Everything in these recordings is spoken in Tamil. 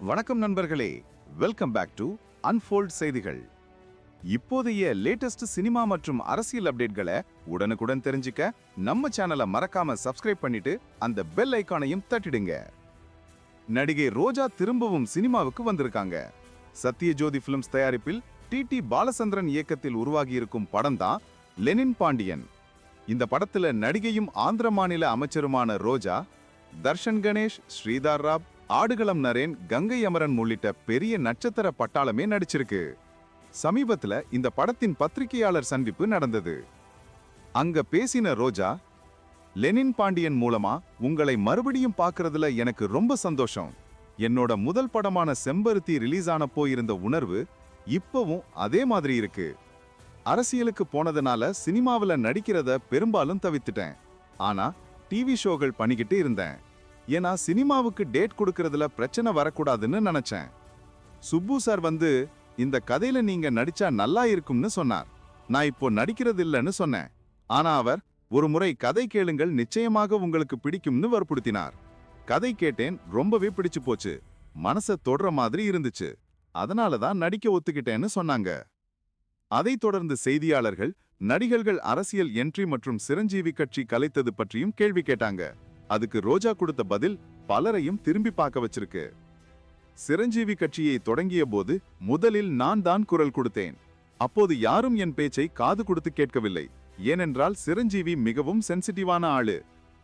வணக்கம் நண்பர்களே. வெல்கம் பேக் டு அன்ஃபோல்ட் செய்திகள். இப்போதைய லேட்டஸ்ட் சினிமா மற்றும் அரசியல் அப்டேட்களை உடனுக்குடன் தெரிஞ்சுக்க நம்ம சேனலை மறக்காம சப்ஸ்கிரைப் பண்ணிட்டு அந்த பெல் ஐக்கானையும் தட்டிடுங்க. நடிகை ரோஜா திரும்பவும் சினிமாவுக்கு வந்திருக்காங்க. சத்யஜோதி பிலிம்ஸ் தயாரிப்பில் டி டி பாலச்சந்திரன் இயக்கத்தில் உருவாகியிருக்கும் படம் தான் லெனின் பாண்டியன். இந்த படத்துல நடிகையும் ஆந்திர மாநில அமைச்சருமான ரோஜா தர்ஷன் கணேஷ் ஸ்ரீதார் ராவ் ஆடுகளம் நரேன் கங்கை அமரன் உள்ளிட்ட பெரிய நட்சத்திர பட்டாளமே நடிச்சிருக்கு. சமீபத்துல இந்த படத்தின் பத்திரிகையாளர் சந்திப்பு நடந்தது. அங்க பேசின ரோஜா லெனின் பாண்டியன் மூலமா உங்களை மறுபடியும் பார்க்கறதுல எனக்கு ரொம்ப சந்தோஷம். என்னோட முதல் படமான செம்பருத்தி ரிலீஸ் ஆன போயிருந்த உணர்வு இப்பவும் அதே மாதிரி இருக்கு. அரசியலுக்கு போனதுனால சினிமாவுல நடிக்கிறத பெரும்பாலும் தவிர்த்துட்டேன். ஆனா டிவி ஷோகள் பண்ணிக்கிட்டு இருந்தேன். ஏன்னா சினிமாவுக்கு டேட் கொடுக்கறதுல பிரச்சனை வரக்கூடாதுன்னு நினைச்சேன். சுப்பு சார் வந்து இந்த கதையில நீங்க நடிச்சா நல்லா இருக்கும்னு சொன்னார். நான் இப்போ நடிக்கிறது இல்லைன்னு சொன்னேன். ஆனா அவர் ஒரு முறை கதை கேளுங்கள் நிச்சயமாக உங்களுக்கு பிடிக்கும்னு வற்புறுத்தினார். கதை கேட்டேன் ரொம்பவே பிடிச்சு போச்சு. மனச தொடுற மாதிரி இருந்துச்சு. அதனால தான் நடிக்க ஒத்துக்கிட்டேன்னு சொன்னாங்க. அதைத் தொடர்ந்து செய்தியாளர்கள் நடிகர்கள் அரசியல் என்ட்ரி மற்றும் சிரஞ்சீவி கட்சி கலைத்தது பற்றியும் கேள்வி கேட்டாங்க. அதுக்கு ரோஜா கொடுத்த பதில் பலரையும் திரும்பி பார்க்க வச்சிருக்கு. சிரஞ்சீவி கட்சியை தொடங்கிய போது முதலில் நான் தான் குரல் கொடுத்தேன். அப்போது யாரும் என் பேச்சை காது கொடுத்து கேட்கவில்லை. ஏனென்றால் சிரஞ்சீவி மிகவும் சென்சிட்டிவான ஆளு.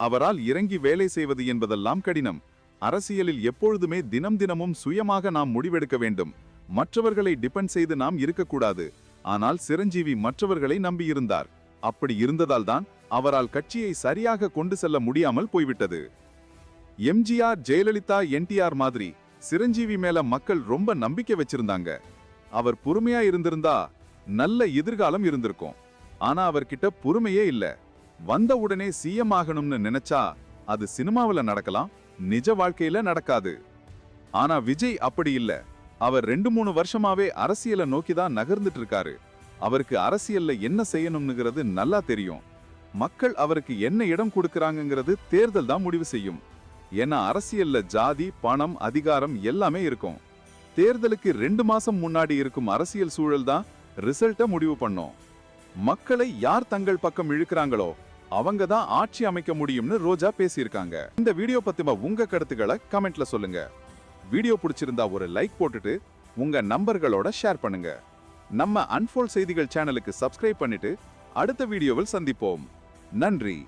அவரால் இறங்கி வேலை செய்வது என்பதெல்லாம் கடினம். அரசியலில் எப்பொழுதுமே தினம் தினமும் சுயமாக நாம் முடிவெடுக்க வேண்டும். மற்றவர்களை டிபெண்ட் செய்து நாம் இருக்கக்கூடாது. ஆனால் சிரஞ்சீவி மற்றவர்களை நம்பியிருந்தார். அப்படி இருந்ததால் தான் அவரால் கட்சியை சரியாக கொண்டு செல்ல முடியாமல் போய்விட்டது. எம்ஜிஆர் ஜெயலலிதா என்டிஆர் மாதிரி சிரஞ்சீவி மேல மக்கள் ரொம்ப நம்பிக்கை வச்சிருந்தாங்க. அவர் பொறுமையா இருந்திருந்தா நல்ல எதிர்காலம் இருந்திருக்கும். ஆனா அவர்கிட்ட பொறுமையே இல்ல. வந்த உடனே சிஎம் ஆகணும்னு நினைச்சா அது சினிமாவுல நடக்கலாம் நிஜ வாழ்க்கையில நடக்காது. ஆனா விஜய் அப்படி இல்ல. அவர் ரெண்டு மூணு வருஷமாவே அரசியலை நோக்கி தான் நகர்ந்துட்டு இருக்காரு. அவருக்கு அரசியல்ல என்ன செய்யணும்னுங்கிறது நல்லா தெரியும். மக்கள் அவருக்கு என்ன இடம் கொடுக்கறாங்கிறது தேர்தல் தான் முடிவு செய்யும். ஏன்னா அரசியல்ல ஜாதி பணம் அதிகாரம் எல்லாமே இருக்கும். தேர்தலுக்கு ரெண்டு மாசம் முன்னாடி இருக்கும் அரசியல் சூழல் தான் ரிசல்ட்டை முடிவு பண்ணும். மக்களை யார் தங்கள் பக்கம் இழுக்கிறாங்களோ அவங்க தான் ஆட்சி அமைக்க முடியும்னு ரோஜா பேசியிருக்காங்க. இந்த வீடியோ பத்தின உங்க கருத்துக்களை கமெண்ட்ல சொல்லுங்க. வீடியோ பிடிச்சிருந்தா ஒரு லைக் போட்டுட்டு உங்க நம்பர்களோட ஷேர் பண்ணுங்க. நம்ம அன்ஃபோல்ட் செய்திகள் சேனலுக்கு சப்ஸ்கிரைப் பண்ணிட்டு அடுத்த வீடியோவில் சந்திப்போம். நன்றி